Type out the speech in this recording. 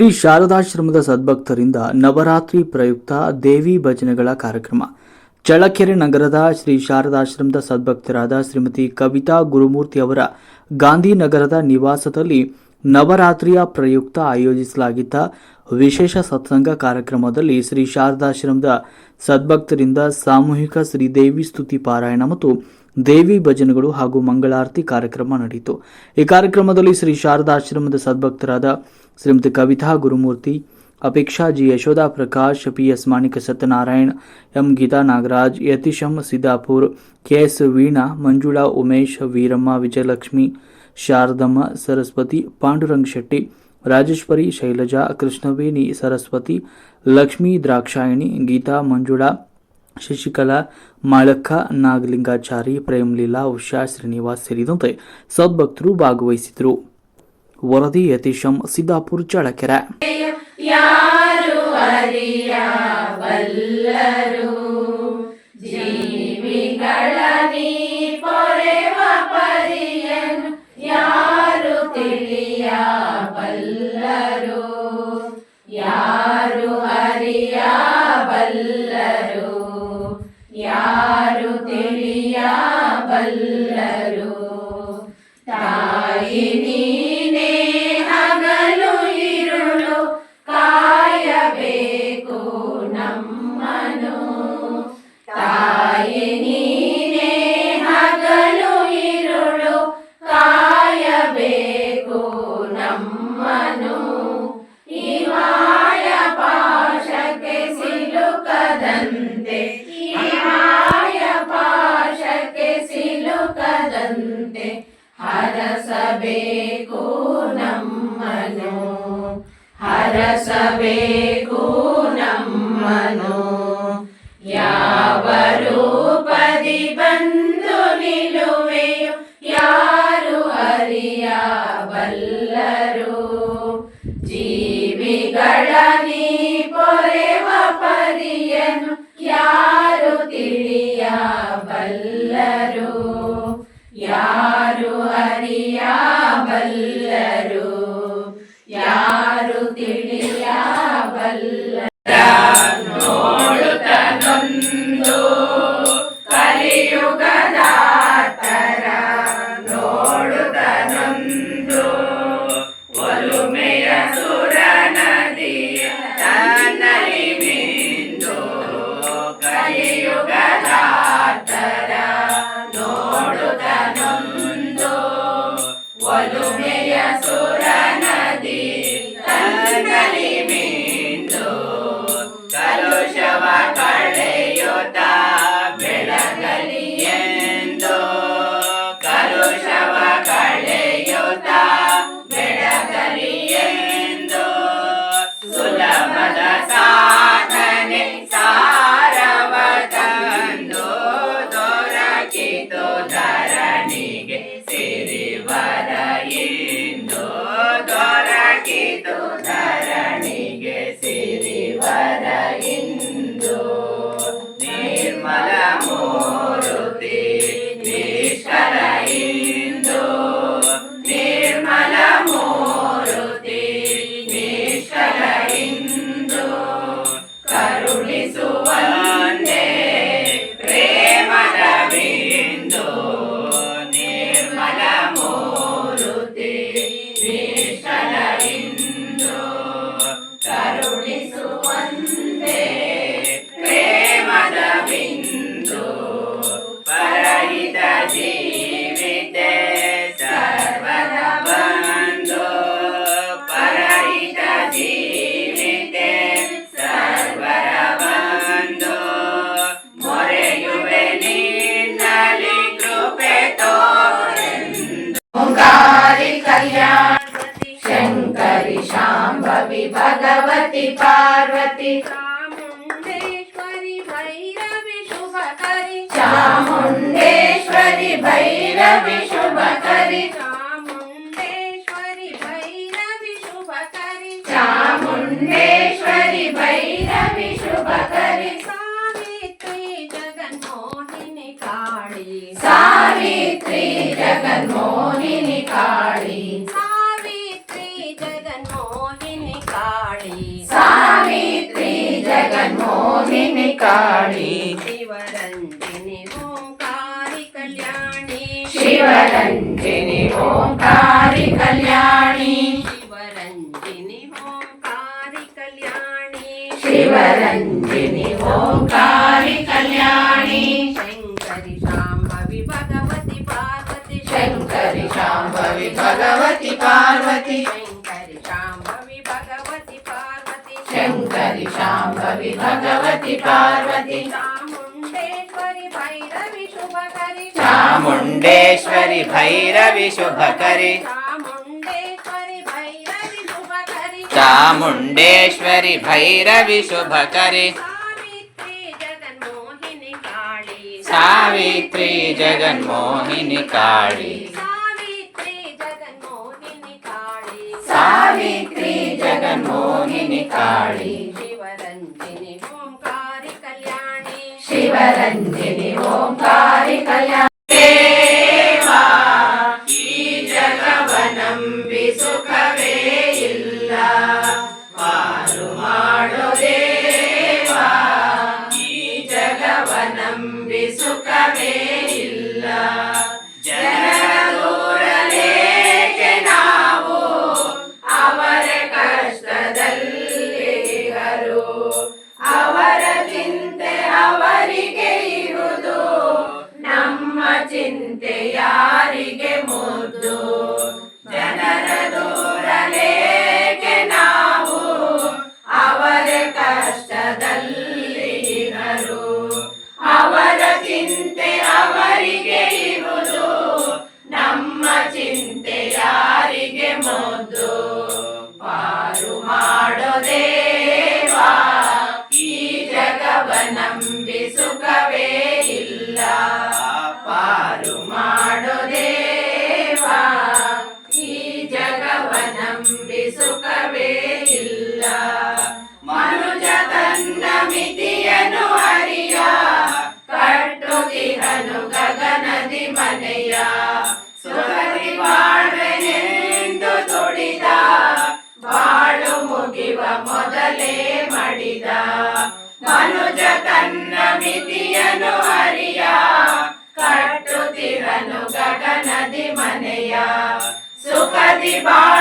ಶ್ರೀ ಶಾರದಾಶ್ರಮದ ಸದ್ಭಕ್ತರಿಂದ ನವರಾತ್ರಿ ಪ್ರಯುಕ್ತ ದೇವಿ ಭಜನೆಗಳ ಕಾರ್ಯಕ್ರಮ. ಚಳ್ಳಕೆರೆ ನಗರದ ಶ್ರೀ ಶಾರದಾಶ್ರಮದ ಸದ್ಭಕ್ತರಾದ ಶ್ರೀಮತಿ ಕವಿತಾ ಗುರುಮೂರ್ತಿ ಅವರ ಗಾಂಧಿನಗರದ ನಿವಾಸದಲ್ಲಿ ನವರಾತ್ರಿಯ ಪ್ರಯುಕ್ತ ಆಯೋಜಿಸಲಾಗಿದ್ದ ವಿಶೇಷ ಸತ್ಸಂಗ ಕಾರ್ಯಕ್ರಮದಲ್ಲಿ ಶ್ರೀ ಶಾರದಾಶ್ರಮದ ಸದ್ಭಕ್ತರಿಂದ ಸಾಮೂಹಿಕ ಶ್ರೀದೇವಿ ಸ್ತುತಿ ಪಾರಾಯಣ ಮತ್ತು ದೇವಿ ಭಜನೆಗಳು ಹಾಗೂ ಮಂಗಳಾರತಿ ಕಾರ್ಯಕ್ರಮ ನಡೆಯಿತು. ಈ ಕಾರ್ಯಕ್ರಮದಲ್ಲಿ ಶ್ರೀ ಶಾರದಾಶ್ರಮದ ಸದ್ಭಕ್ತರಾದ Shrimati Kavita Gurumurthy, Apeksha G Yashoda Prakash, P S Manika Satyanarayan, M Geeta Nagaraj, ಯತೀಶಂ Siddapur K S Veena, Manjula Umesh, Veeramma Vijayalakshmi, Sharadamma Saraswati, Pandurang Shetty, Rajeshwari Shailaja, Krishnaveni Saraswati, Lakshmi Drakshayani, Geetha Manjula, Shashikala, Malakka, Nagalingachari, Premleela, Usha Srinivas ಸೇರಿದಂತೆ ಸದ್ಭಕ್ತರು ಭಾಗವಹಿಸಿದರು ವರದಿ ಯತೀಶಂ ಸಿದ್ದಾಪುರ್ ಚಳಕೆರೆ ಯಾರು ಅರಿಯಬಲ್ಲರು? ಜೀವಿಗಳ ನೀ ಪೊರೆವ ಪರಿಯನು ಯಾರು ತಿಳಿಯಬಲ್ಲರು? ಯಾರು ಅರಿಯಬಲ್ಲರು? ಯಾರು ಹರಸಬೇಕು ನಮ್ಮನು ಹರಸಬೇಕು ನಮ್ಮನು ಯಾವ ರೂಪದಿ ಬಂದು ನಿಲುವೆಯು ಯಾರು ಹರಿಯ ಜೀವಿಗಳ ದೊರಕಿತು ಧರಣಿಗೆ ಸಿರಿವರ ಇಂದು ದೊರಕಿತು ಧರಣಿಗೆ जीविते सर्वदा बन्धो परहित जीविते सर्वदा बन्धो मोरे युवे निन्नलि कृपे तो। कल्याण शङ्करि शाम्भवि, भगवति, पार्वति। भैरवी शुभकरी चामुंडेश्वरी भैरवी शुभकरी चामुंडेश्वरी भैरवी शुभकरी सावित्री जगन्मोहिनी काली सावित्री जगन्मोहिनी काली सावित्री जगन्मोहिनी काली सावित्री जगन्मोहिनी काली शिवरञ्जिनि ओङ्कारि कल्याणी। शिवरञ्जिनि ओङ्कारि कल्याणी। शिवरञ्जिनि ओङ्कारि कल्याणी। शङ्करि शाम्भवि भगवति पार्वति। शङ्करि शाम्भवि भगवति पार्वति। शङ्करि शाम्भवि भगवति पार्वती। చాముండేశ్వరి భైరవి శుభకరి. చాముండేశ్వరి భైరవి శుభకరి. సావిత్రి జగన్మోహిని కాళి. సావిత్రి జగన్మోహిని కాళి. శివరంజిని ఓంకారి కళ్యాణి. శివరంజిని ఓంకారి కళ్యాణి. ಮನುಜ ತನ್ನ ಮಿತಿಯನು ಅರಿಯ. ಕಟ್ಟುತ್ತಿರನು ಗಗನದಿ ಮನೆಯ. ಸುಖದಿ ಬಾಳ್ವೆನೆಂದು